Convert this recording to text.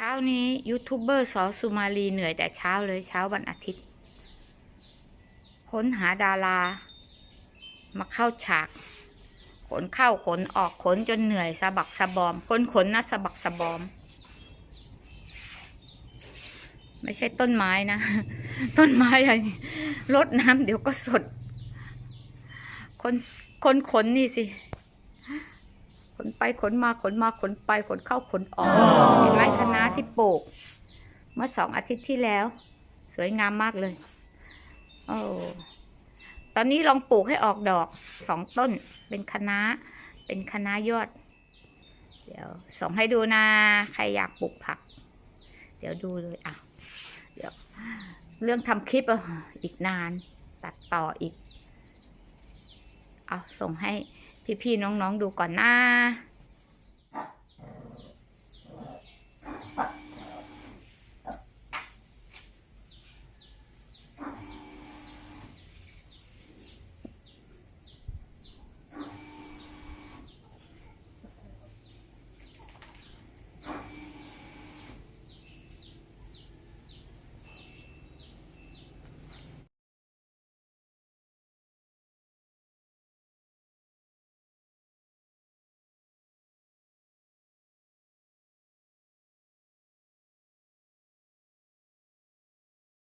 ช้านี้ยูทูบเบอร์สอสุมาลีเหนื่อยแต่เช้าเลยเช้าวันอาทิตย์ ค้นหาดารา มาเข้าฉาก ขนเข้าขนออกขนจนเหนื่อยสะบักสะบอมคนขนนะสะบักสะบอม ไม่ใช่ต้นไม้นะ ต้นไม้อะไรรดน้ำเดี๋ยวก็สด คนคนขนนี่สิ ขนไปขนมาขนมาขนไปขนเข้าขนออกเห็นไหมคณะที่ปลูก เมื่อสองอาทิตย์ที่แล้ว สวยงามมากเลยโอ้ตอนนี้ลองปลูกให้ออกดอกสองต้น เป็นคณะเป็นคณะยอด เดี๋ยวส่งให้ดูนะ ใครอยากปลูกผัก เดี๋ยวดูเลยอะเดี๋ยวเรื่องทำคลิปอะอีกนาน ตัดต่ออีก เอาส่งให้ พี่ๆน้องๆดูก่อนนะ